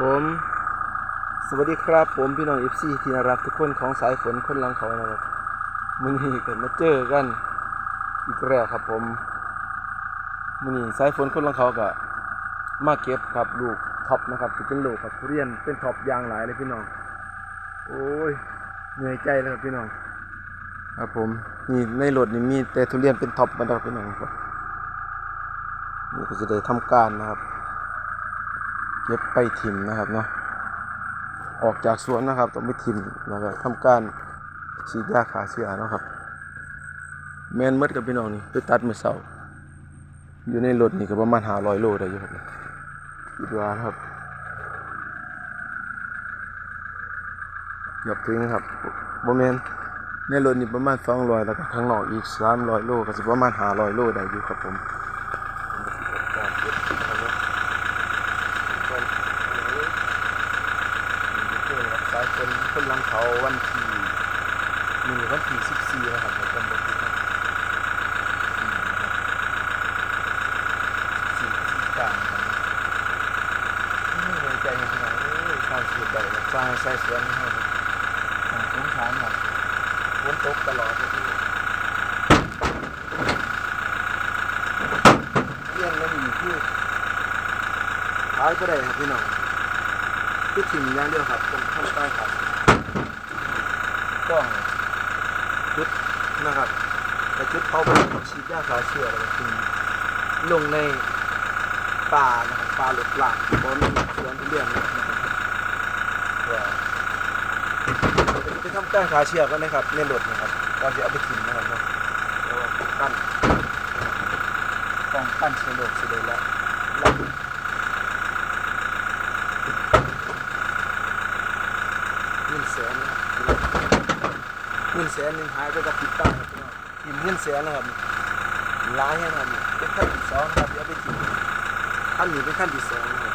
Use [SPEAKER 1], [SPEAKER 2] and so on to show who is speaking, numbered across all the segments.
[SPEAKER 1] ผมสวัสดีครับผมพี่น้องเอฟซีที่น่ารักทุกคนของสายฝนคนลังเขานะครับมือนี้ก็มาเจอกันอีกแล้วครับผมมื้อนี้สายฝนคนลังเขาก็มาเก็บครับลูกท็อปนะครับที่เป็นลูกครับทุเรียนเป็นท็อปยางหลายเลยพี่น้อง โอ้ยเหนื่อยใจแล้วครับพี่น้อง ครับผมนี่ในรถนี่มีแต่ทุเรียนเป็นท็อปมาแล้วครับพี่น้องครับนี่ก็จะได้ทำการนะครับ เก็บไปถิ่มนะครับเนาะออกจากสวนนะครับต้องไปถิ่มแล้วก็ทำการฉีดยาขาเชื้อนะครับ แมนมดกับพี่น้องนี่ไปตัดมือเสาอยู่ในรถนี่ก็ประมาณหาร้อยโลได้อยู่ครับคิดว่านะครับเกือบถึงครับบ่แมนในรถนี่ประมาณ200แล้วก็ข้างนอกอีก300โลก็สิประมาณ500โลได้อยู่ครับผมการเก็บนะครับเนาะ สาย คนลังเขาวันที่มีวันที่สิบสี่นะครับในตำบลพุทธนะสี่ที่กลางครับนี่เลยใจจริงๆนะเอ้ยข้าวสูตรใดละสร้างใส่สวนให้ครับอ่าสงสารครับฝนตกตลอดเลยเรื่องนั้นอยู่ที่ขายก็ได้ครับพี่น้องที่ถิ่นย่างเดียวครับตรงข้างใต้ครับ ต้องจุดนะครับแต่จุดเขาไปฉีดยาฆ่าเชื้อแล้วก็ทิ้งลงในป่านะครับป่าหลุดหลังบนสวนทุเรียนนะครับเพื่อไปทำการฆ่าเชื้อกันะครับในรถนะครับก่อนจะเอาไปทิ้งนะครับเนาะแล้วก็ป้นป้องกันเชื้อโรคเชื้อโรคแล้วแล้วเงินแสนนะครับ เงินแสนหนึ่งหายไปกับผิดตั้งครับพี่น้องกินเงินแสนนะครับร้ายนะครับเป็นขั้นที่สองครับเดี๋ยวไปกินขั้นนี้เป็นขั้นที่สองครับ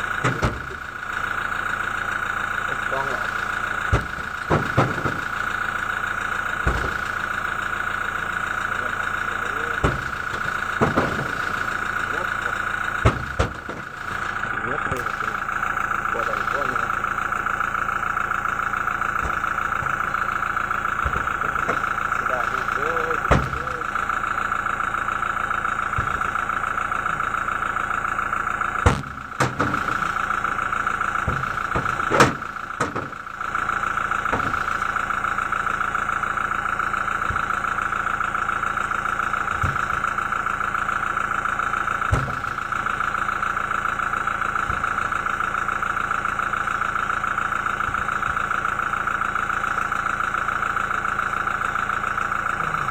[SPEAKER 1] ต้องแล้วเยอะเลยครับบัวใดบัวนะครับ ได้ลูกเอ้ย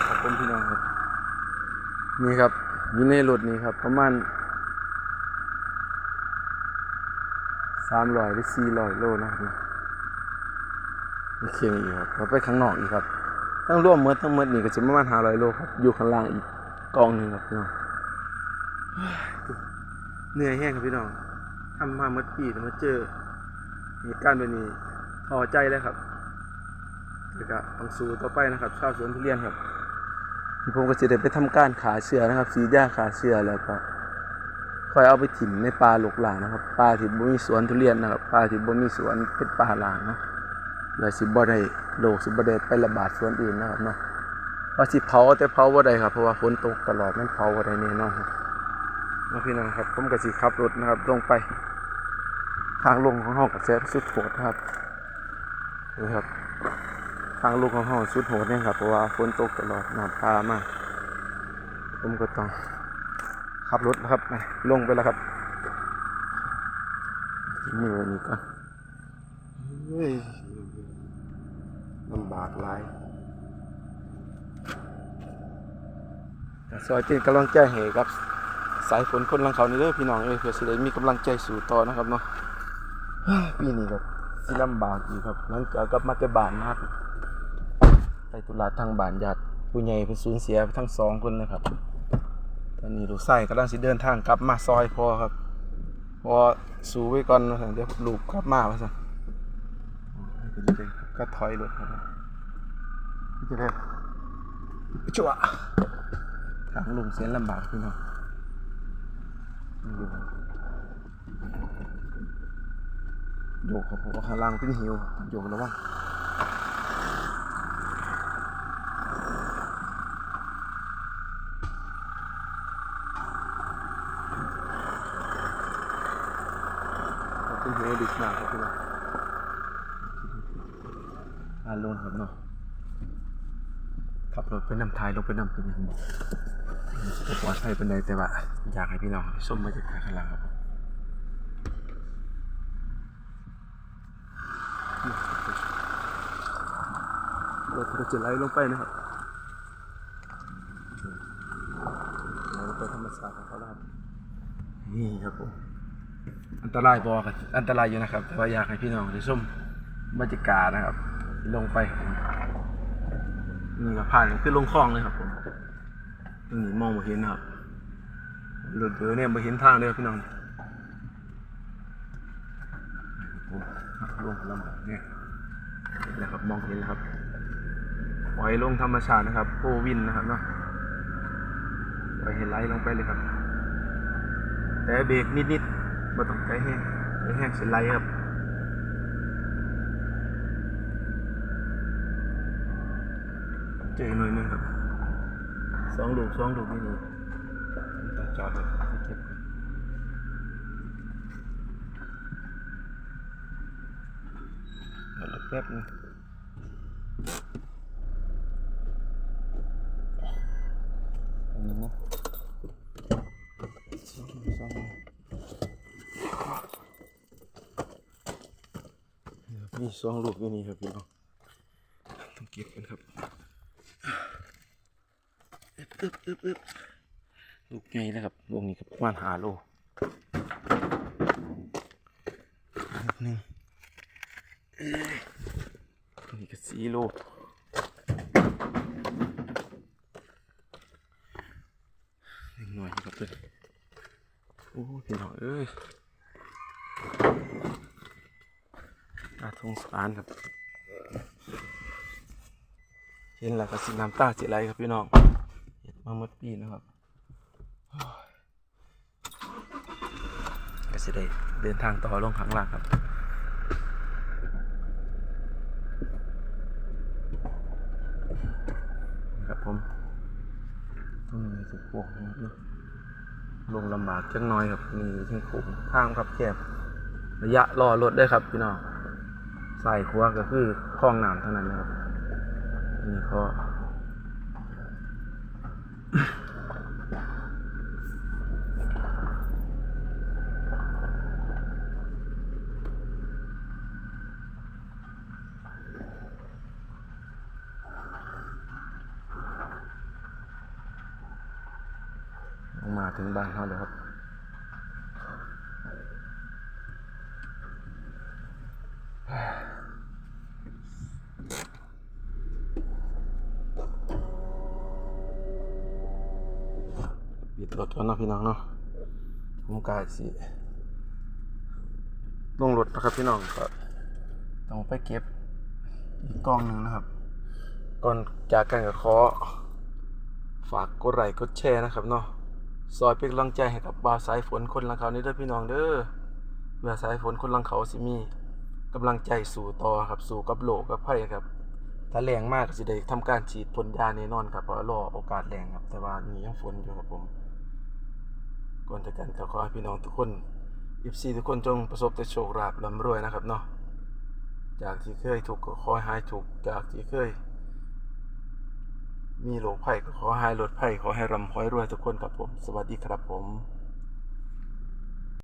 [SPEAKER 1] ขอบคุณพี่น้องครับ นี่ครับอยู่ในรถนี่ครับประมาณสามร้อยหรือสี่ร้อยโลนะครับนี่เคียงอีกครับเราไปข้างนอกอีกครับทั้งร่วมเมื่อทั้งเมื่อนี่ก็จะประมาณห้าร้อยโลครับอยู่ข้างล่างอีกกองหนึ่งครับพี่น้องเหนื่อยแห้งครับพี่น้องทำมาเมื่อปีแต่มาเจอเหตุการณ์แบบนี้พอใจแล้วครับแล้วก็ต้องสู้ต่อไปนะครับ ชาวสวนทุเรียนครับ ที่ผมก็จะได้ไปทำการขาเชื้อนะครับสีดยาขาเชื้อแล้วก็ค่อยเอาไปถิ่มในป่าหลกหลางนะครับป่าที่บ่มีสวนทุเรียนนะครับป่าที่บ่มีสวนเป็นป่าหลางเนาะแล้วสิบ่ได้โรคสิบ่ได้ไประบาดสวนอื่นนะครับเนาะว่าสิเผาแต่เผาบ่ได้ครับเพราะว่าฝนตกตลอดมันเผาบ่ได้แน่นอนครับนะพี่น้องครับผมก็สิขับรถนะครับลงไป ทางลงของห้องกับแซมสุดโหดนะครับนี่ครับ ทางลูกของห้องสุดโหดเนี่ยครับเพราะว่าฝนตกตลอดน้ำปลามากผมก็ต้องขับรถนะครับไปลงไปแล้วครับทิ้งมือไว้นี่ก่อนเฮ้ยลำบากหลายก็ซอยเป็นกำลังใจให้ครับ สายฝนคนลังเขานี่เด้อพี่น้องเอ้ยเพื่อสิได้มีกำลังใจสู่ต่อนะครับเนาะปีนี้ก็สิลำบากอยู่ครับหลังจากกลับมาแต่บ้านนะครับ ไปตุลาทางบ้านญาติผู้ใหญ่เพิ่นสูญเสียไปทั้งสองคนเลยครับ ตอนนี้ลูกชายกำลังสิเดินทางกลับมาซอยพอครับพอสู้ไว้ก่อนว่าซั่นเดี๋ยวลูกกลับมาว่าซั่นก็จะได้ก็ถอยรถครับก็จะได้จั่วทางลุงเสียนลำบากพี่น้องดูโยกครับเพราะว่าข้างล่างเป็นหิวโยกระวังเป็น หิวดึกมากครับพี่น้องอ่านลงครับเนาะขับรถไปนำทายลงไปนำเป็นยังไงปลอดภัยเป็นใดแต่ว่าอยากให้พี่น้องได้ชมบรรยากาศข้างล่างครับผมรถก็จะไหลลงไปนะครับไหลลงไปธรรมชาติของเขาแล้วครับนี่ครับผมอัน ตรายบอกันอันตรายอยู่นะครับ แต่ว่าอยากให้พี่น้องได้ชมบรรยากาศนะครับ ลงไปนี่ก็ผ่านขึ้นลงคลองเลยครับผมตรงนี้มองม่เห็นนะครับรถเบือเนี่ยม่เห็นทางเลยครับพี่น้องโอ้ลงลำบากเนี่ยนะครับมองเห็นแล้วครับปล่อยลงธรรมชาตินะครับโควินนะครับเนาะปล่อยเห็นไหลลงไปเลยครับ แต่เบรกนิดๆ ไม่ต้องใจแห้งใจแห้งเสียไหลครับเจอหน่อยหนึงครับสองลูกสองลูกนี่นี่ตาจอดเลยไปเก็บก่อนเดี๋ยวรอแป๊บนึงอันนี้นะสองสอง มีสองลูกอยู่นี่ครับพี่น้องต้องเก็บกันครับอึ๊บอึ๊บอึ๊บอึ๊บลูกใหญ่แล้วครับลูกนี้ก็ประมาณหาโลนิดนึงเอ้ยนี่ก็สี่โลหนึ่งหน่วยครับเลยโอ้พี่น้องเอ้ย อาทงสารครับ เห็นแล้วก็สิน้ำตาสิไหลครับพี่น้องเห็นมาหมดปีนะครับก็สิได้เดินทางต่อลงข้างล่างครับครับผมต้องมีสุพวกนะครับลงลำบากจังน้อยครับมีที่ขุมทางครับแคบระยะรอรถได้ครับพี่น้อง ใส่ขัวาก็คือคลองน้ำเท่านั้นนะครับนี่ก็มาถึงบ้านเขาแล้วครับ ปิดรถก่อนนาะพี่น้องเนาะผมกายสิลงรถนะครับพี่น้องก็ต้องไปเก็บอีกกล้องหนึ่งนะครับ ก่อนจากกันกับขอฝากกดไลค์กดแชร์นะครับเนาะซอยเป็นกำลังใจให้กับบาวสายฝนคนลังเขานี่เด้อพี่น้องเด้อเมื่อสายฝนคนลังเขาสิมีกำลังใจสู่ต่อครับสู่กับโลกกับไพ่ครับถ้าแรงมากก็สิได้ทำการฉีดพ่นยาแน่นอนครับเพราะรอโอกาสแรงครับ แต่ว่านี่ยังฝนอยู่ครับผม ก่อนจากกันก็ขอให้พี่น้องทุกคนอิฟซีทุกคนจงประสบแต่โชคลาภร่ำรวยนะครับเนาะจากที่เคยถูกข์ก็ขอให้หายถูกจากที่เคย มีโรคภัยก็ขอให้หายโรคภัยขอให้ร่ำขอให้รวยทุกคนครับผม สวัสดีครับผม